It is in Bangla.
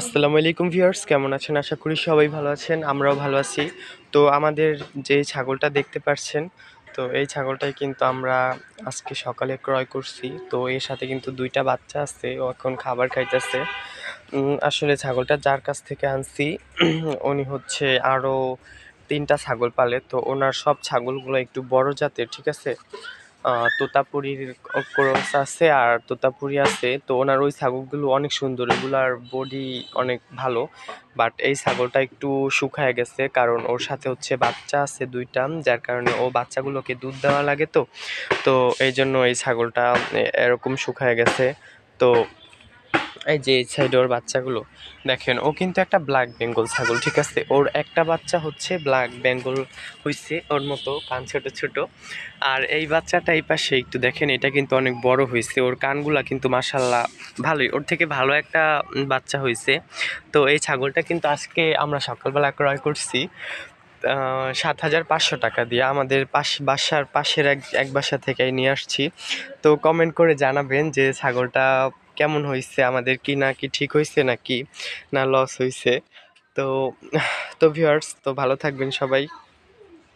আসসালামু আলাইকুম ভিউয়ার্স, কেমন আছেন? আশা করি সবাই ভালো আছেন, আমরাও ভালো আছি। তো আমাদের যে ছাগলটা দেখতে পাচ্ছেন তো এই ছাগলটাই কিন্তু আমরা আজকে সকালে ক্রয় করছি। তো এর সাথে কিন্তু দুইটা বাচ্চা আছে, ও এখন খাবার খাইতেছে। আসলে ছাগলটা যার কাছ থেকে আনছি, উনি হচ্ছে আরও তিনটা ছাগল পালে। তো ওনার সব ছাগলগুলো একটু বড় জাতের, ঠিক আছে? তোতাপুরির ক্রস আছে আর তোতাপুরি আছে। তো ওনার ওই ছাগলগুলো অনেক সুন্দর। এগুলার বডি অনেক ভালো। বাট এই ছাগলটা একটু শুকায় গেছে কারণ ওর সাথে হচ্ছে বাচ্চা আছে দুইটা, যার কারণে ও বাচ্চাগুলোকে দুধ দেওয়া লাগে তো। তো এই জন্য এই ছাগলটা এরকম শুকায় গেছে। তো এই যে এই সাইডে ওর বাচ্চাগুলো, দেখেন, ও কিন্তু একটা ব্ল্যাক বেঙ্গল ছাগল, ঠিক আছে? ওর একটা বাচ্চা হচ্ছে ব্ল্যাক বেঙ্গল হয়েছে ওর মতো, কান ছোট ছোট। আর এই বাচ্চাটা এই পাশে একটু দেখেন, এটা কিন্তু অনেক বড় হয়েছে ওর কানগুলা কিন্তু মাসাল্লাহ ভালোই, ওর থেকে ভালো একটা বাচ্চা হয়েছে তো এই ছাগলটা কিন্তু আজকে আমরা সকালবেলা ক্রয় করছি সাত হাজার পাঁচশো টাকা দিয়ে। আমাদের পাশ, বাসার পাশের এক এক বাসা থেকে নিয়ে আসছি। তো কমেন্ট করে জানাবেন যে ছাগলটা কেমন হয়েছে আমাদের কি না কি ঠিক হয়েছে নাকি না লস হয়েছে তো তো ভিউয়ার্স তো ভালো থাকবেন সবাই।